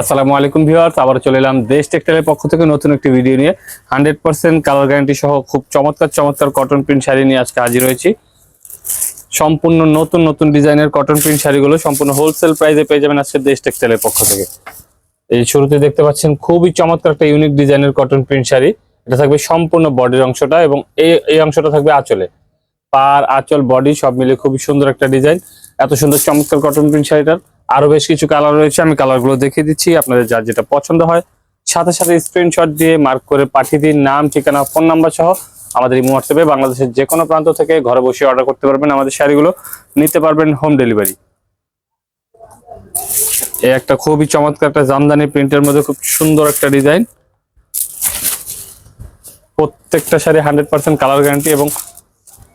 আসসালামু আলাইকুম ভিউয়ার্স আবার চলে এলাম দেশ টেক্সটাইলের পক্ষ থেকে নতুন একটি ভিডিও নিয়ে। হান্ড্রেড পার্সেন্ট কালার গ্যারান্টি সহ খুব চমৎকার চমৎকার কটন প্রিন্ট শাড়ি নিয়ে আজকে হাজির হয়েছি। সম্পূর্ণ নতুন নতুন ডিজাইনের কটন প্রিন্ট শাড়িগুলো সম্পূর্ণ হোলসেল প্রাইসে পেয়ে যাবেন আজকে দেশ টেক্সটাইলের পক্ষ থেকে। এই শুরুতে দেখতে পাচ্ছেন খুবই চমৎকার একটা ইউনিক ডিজাইনের কটন প্রিন্ট শাড়ি। এটা থাকবে সম্পূর্ণ বডির অংশটা এবং এই এই অংশটা থাকবে আঁচলে। পার, আঁচল বডি সব মিলে খুবই সুন্দর একটা ডিজাইন এত সুন্দর, চমৎকার কটন প্রিন্ট শাড়িটার। আরও বেশ কিছু কালার রয়েছে, আমি কালারগুলো দেখিয়ে দিচ্ছি, আপনাদের যার যেটা পছন্দ হয়। সাথে সাথে স্ক্রিনশট দিয়ে মার্ক করে পাঠিয়ে দিন, নাম, ঠিকানা ফোন নাম্বার সহ আমাদের এই হোয়াটসঅ্যাপে বাংলাদেশের যে কোনো প্রান্ত থেকে ঘরে বসে অর্ডার করতে পারবেন আমাদের শাড়িগুলো, নিতে পারবেন হোম ডেলিভারি এই একটা খুবই চমৎকার একটা জামদানি প্রিন্টের মধ্যে খুব সুন্দর একটা ডিজাইন প্রত্যেকটা sari hundred percent colour guarantee এবং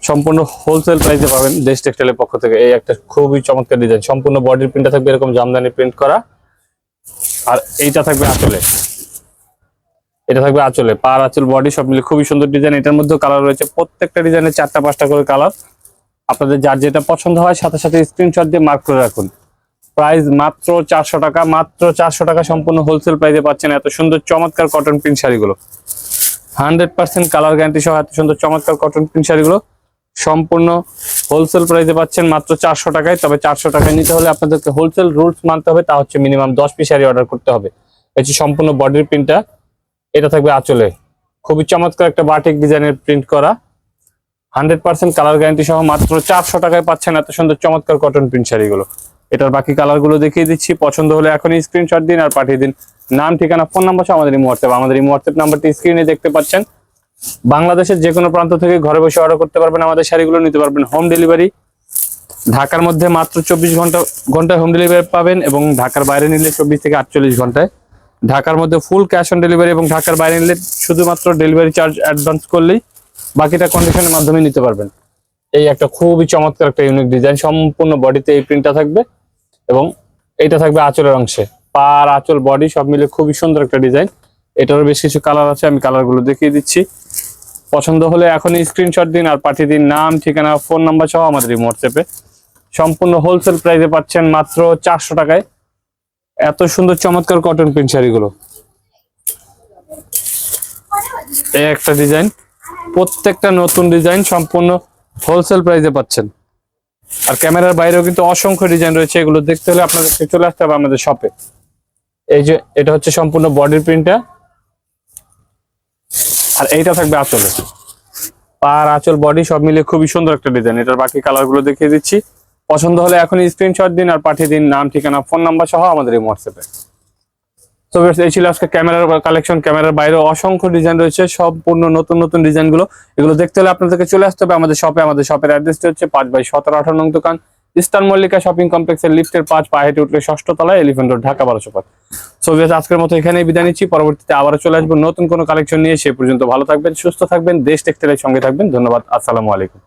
সম্পূর্ণ হোলসেল প্রাইসে পাবেন দেশ টেক্সটাইলের পক্ষ থেকে। এই একটা খুবই চমৎকার ডিজাইন সম্পূর্ণ বডির প্রিন্টটা থাকবে এরকম জামদানি প্রিন্ট করা। আর এইটা থাকবে আঁচলে। এটা থাকবে আঁচলে। পার আঁচল বডি সব মিলে খুবই সুন্দর ডিজাইন এটার মধ্যেও কালার রয়েছে। প্রত্যেকটা ডিজাইনের চারটা পাঁচটা করে কালার আপনাদের যার যেটা পছন্দ হয়, সাথে সাথে স্ক্রিনশট দিয়ে মার্ক করে রাখুন। প্রাইস মাত্র চারশো টাকা, মাত্র চারশো টাকা সম্পূর্ণ হোলসেল প্রাইসে পাচ্ছেন এত সুন্দর চমৎকার কটন প্রিন্ট শাড়িগুলো। হান্ড্রেড পার্সেন্ট কালার গ্যারান্টি সহ এত সুন্দর চমৎকার কটন প্রিন্ট শাড়িগুলো। সম্পূর্ণ হোলসেল প্রাইসে পাচ্ছেন মাত্র চারশো টাকায়। তবে চারশো টাকায় নিতে হলে আপনাদেরকে হোলসেল রুলস মানতে হবে, তা হচ্ছে মিনিমাম দশ পিস শাড়ি অর্ডার করতে হবে। এটি সম্পূর্ণ বডির প্রিন্টটা এটা থাকবে আঁচলে। খুবই চমৎকার একটা বাটিক ডিজাইনের প্রিন্ট করা। হান্ড্রেড পার্সেন্ট কালার গ্যারান্টি সহ মাত্র চারশো টাকায় পাচ্ছেন এত সুন্দর চমৎকার কটন প্রিন্ট শাড়িগুলো। এটার বাকি কালারগুলো দেখিয়ে দিচ্ছি। পছন্দ হলে এখনই স্ক্রিনশট দিন আর পাঠিয়ে দিন। নাম, ঠিকানা ফোন নাম্বার সহ আমাদের এই হোয়াটসঅ্যাপ আমাদের এই হোয়াটসঅ্যাপ নাম্বারটি স্ক্রিনে দেখতে পাচ্ছেন। বাংলাদেশের যে কোনো প্রান্ত থেকে ঘরে বসে অর্ডার করতে পারবেন, আমাদের শাড়িগুলো নিতে পারবেন। হোম ডেলিভারি ঢাকার মধ্যে মাত্র চব্বিশ ঘণ্টা, ঘন্টায় হোম ডেলিভারি পাবেন এবং ঢাকার বাইরে নিলে চব্বিশ থেকে আটচল্লিশ ঘন্টায়। ঢাকার মধ্যে ফুল ক্যাশ অন ডেলিভারি এবং ঢাকার বাইরে নিলে শুধুমাত্র ডেলিভারি চার্জ অ্যাডভান্স করলেই বাকিটা কন্ডিশনের মাধ্যমে নিতে পারবেন। এই একটা খুবই চমৎকার একটা ইউনিক ডিজাইন সম্পূর্ণ বডিতে এই প্রিন্টটা থাকবে এবং এইটা থাকবে আঁচলের অংশে। পার আঁচল বডি সব মিলে খুবই সুন্দর একটা ডিজাইন এটারও বেশ কিছু কালার আছে, আমি কালারগুলো দেখিয়ে দিচ্ছি। পছন্দ হলে এখনই স্ক্রিনশট দিন আর পাঠিয়ে দিন নাম, ঠিকানা ফোন নাম্বার সহ আমাদের এই হোয়াটসঅ্যাপে সম্পূর্ণ হোলসেল প্রাইসে পাচ্ছেন মাত্র চারশো টাকায়। এত সুন্দর চমৎকার কটন প্রিন্ট শাড়িগুলো। এই একটা ডিজাইন প্রত্যেকটা নতুন ডিজাইন সম্পূর্ণ হোলসেল প্রাইসে পাচ্ছেন। আর ক্যামেরার বাইরেও কিন্তু অসংখ্য ডিজাইন রয়েছে, এগুলো দেখতে হলে আপনাদেরকে চলে আসতে হবে আমাদের শপে এই যে, এটা হচ্ছে সম্পূর্ণ বডির প্রিন্টটা আর এইটা থাকবে আঁচলে। পার আঁচল বডি সব মিলে খুবই সুন্দর একটা ডিজাইন এটার বাকি কালারগুলো দেখিয়ে দিচ্ছি। পছন্দ হলে এখন স্ক্রিনশট দিন আর পাঠিয়ে দিন নাম, ঠিকানা ফোন নাম্বার সহ আমাদের এই হোয়াটসঅ্যাপে তো এই ছিল আজকে ক্যামেরার কালেকশন ক্যামেরার বাইরে অসংখ্য ডিজাইন রয়েছে। সম্পূর্ণ নতুন নতুন ডিজাইনগুলো। এগুলো দেখতে হলে আপনাদেরকে চলে আসতে হবে। আমাদের শপে আমাদের শপের অ্যাড্রেসটি হচ্ছে পাঁচ বাই সতেরো আঠারো নং দোকান। ইস্টার্ন মল্লিকা শপিং কমপ্লেক্সের লিফটের পাঁচ পা হেঁটে উঠলে ষষ্ঠ তলায় এলিফেন্ট রোড, ঢাকা বারোশো পাঁচ সো আজকের মতো এখানেই বিদায় নিচ্ছি। পরবর্তীতে আবারও চলে আসব। নতুন কোনো কালেকশন নিয়ে, সে পর্যন্ত ভালো থাকবেন, সুস্থ থাকবেন, দেশ টেক্সটাইলের সঙ্গে থাকবেন। ধন্যবাদ। আসসালামু আলাইকুম।